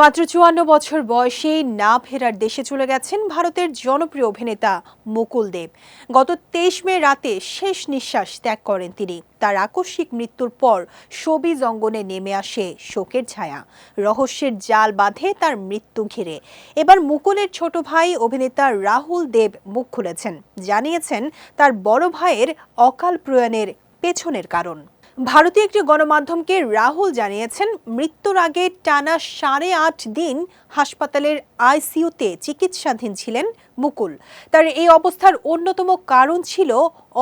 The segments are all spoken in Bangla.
মাত্র চুয়ান্ন বছর বয়সে না ফেরার দেশে চলে গেছেন ভারতের জনপ্রিয় অভিনেতা মুকুল দেব। গত তেইশ মে রাতে শেষ নিঃশ্বাস ত্যাগ করেন তিনি। তার আকস্মিক মৃত্যুর পর শোবিজ অঙ্গনে নেমে আসে শোকের ছায়া। রহস্যের জাল বাঁধে তার মৃত্যু ঘিরে। এবার মুকুলের ছোট ভাই অভিনেতা রাহুল দেব মুখ খুলেছেন। জানিয়েছেন, তার বড় ভাইয়ের অকাল প্রয়াণের পেছনের কারণ। ভারতীয় একটি গণমাধ্যমকে রাহুল জানিয়েছেন, মৃত্যুর আগে টানা সাড়ে আট দিন হাসপাতালের আইসিইউতে চিকিৎসাধীন ছিলেন মুকুল। তার এই অবস্থার অন্যতম কারণ ছিল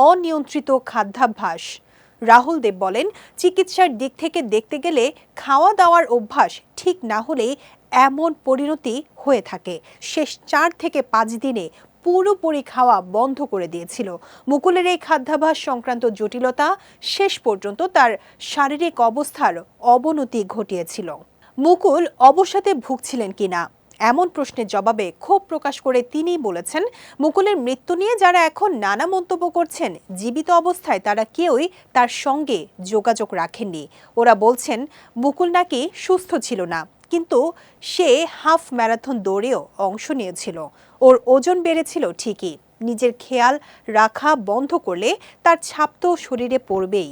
অনিয়ন্ত্রিত খাদ্যাভ্যাস। রাহুল দেব বলেন, চিকিৎসার দিক থেকে দেখতে গেলে খাওয়া দাওয়ার অভ্যাস ঠিক না হলেই এমন পরিণতি হয়ে থাকে। শেষ চার থেকে পাঁচ দিনে পুরোপুরি খাওয়া বন্ধ করে দিয়েছিল। মুকুলের এই খাদ্যাভ্যাস সংক্রান্ত জটিলতা শেষ পর্যন্ত তার শারীরিক অবস্থার অবনতি ঘটিয়েছিল। মুকুল অবসাদে ভুগছিলেন কিনা? এমন প্রশ্নের জবাবে ক্ষোভ প্রকাশ করে তিনি বলেছেন, মুকুলের মৃত্যু নিয়ে যারা এখন নানা মন্তব্য করছেন, জীবিত অবস্থায় তারা কেউই তার সঙ্গে যোগাযোগ রাখেননি। ওরা বলছেন, মুকুল নাকি সুস্থ ছিল না, কিন্তু সে হাফ ম্যারাথন দৌড়েও অংশ নিয়েছিল। ওর ওজন বেড়েছিল ঠিকই, নিজের খেয়াল রাখা বন্ধ করলে তার ছাপ তো শরীরে পড়বেই।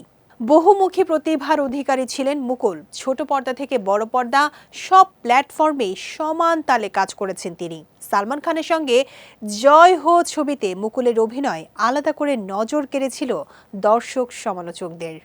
বহুমুখী প্রতিভার অধিকারী ছিলেন মুকুল। ছোট পর্দা থেকে বড় পর্দা, সব প্ল্যাটফর্মে সমান তালে কাজ করেছেন তিনি। সালমান খানের সঙ্গে জয় হো ছবিতে মুকুলের অভিনয় আলাদা করে নজর কেড়েছিল দর্শক সমালোচকদের।